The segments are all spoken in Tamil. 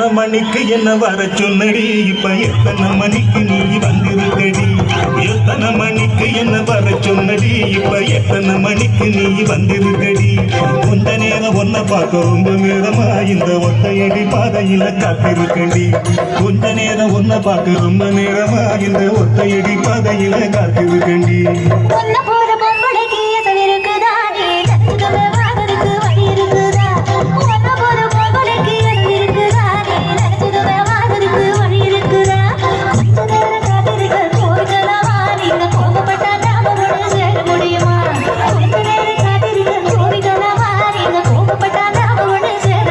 எத்தனை மணிக்கு என்ன வர சொன்னடி? இப்ப எத்தனை மணிக்கு நீ வந்திருக்கடி? எத்தனை மணிக்கு என்ன வர சொன்னடி? இப்ப எத்தனை மணிக்கு நீ வந்திருக்கடி? கொஞ்ச நேரம் ஒன்ன பார்க்க ரொம்ப நேரமா? இந்த ஒத்தையடி பாதையில காத்திருக்கடி கொஞ்ச நேரம் ஒன்ன பார்க்க ரொம்ப நேரமா? இந்த ஒத்தையடி பாதையில காத்திருக்கண்டி.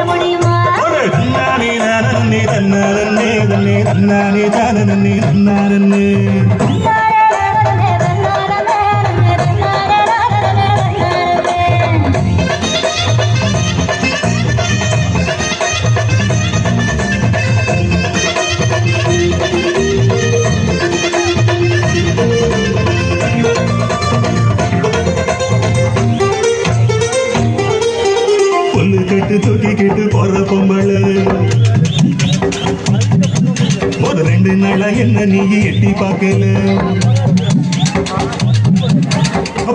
முடியுமா? தன்னானே நானே தன்னானே தன்னே தன்னானே தானே தூக்கி கட்டு போற பொம்பளை. ஒரு ரெண்டு நாளா என்ன நீ எட்டி பார்க்கல?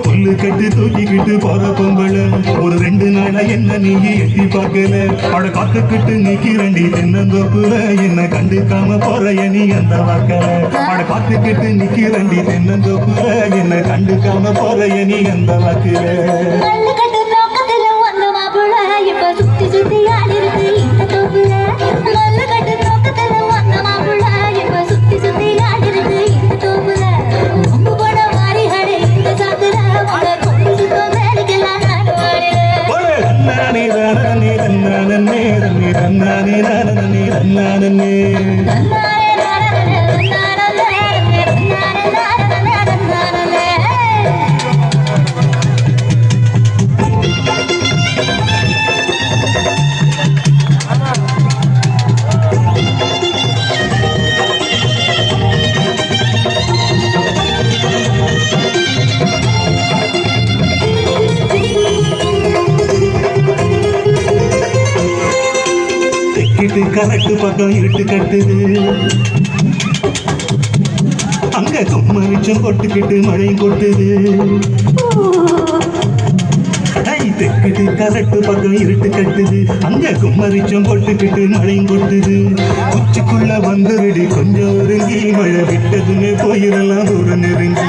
புல்லு கட்டு தூக்கிக்கிட்டு போற பொம்பளை. ஒரு ரெண்டு நாளா என்ன நீ எட்டி பார்க்கல? அட காத்துக்கிட்டு நிக்கிறண்டி தென்னந்தோப்புல. என்ன கண்டுக்காம போற நீ அந்த வாக்கல அட காத்துக்கிட்டு நிக்கிறண்டி தென்னந்தோப்புல. என்ன கண்டுக்காம போற நீ அந்த வாக்குல നന്നാനേ നന്നാനേ നന്നാനേ தெக்கிட்டு கரெக்ட் பக்கம் இருட்டு கட்டுது அங்க கும்மரிச்சும் கொட்டுக்கிட்டு மழையும் கொட்டுது. ஐ, தெக்கிட்டு கரெக்ட் பக்கம் இருட்டு கட்டுது. அங்க கும்மரிச்சும் கொட்டுக்கிட்டு மழையும் கொட்டுது. உச்சிக்குள்ள வந்துருடி கொஞ்சம் ஒருங்கி. மழை விட்டதுமே போயிடலாம் தூரம் நெருங்கி.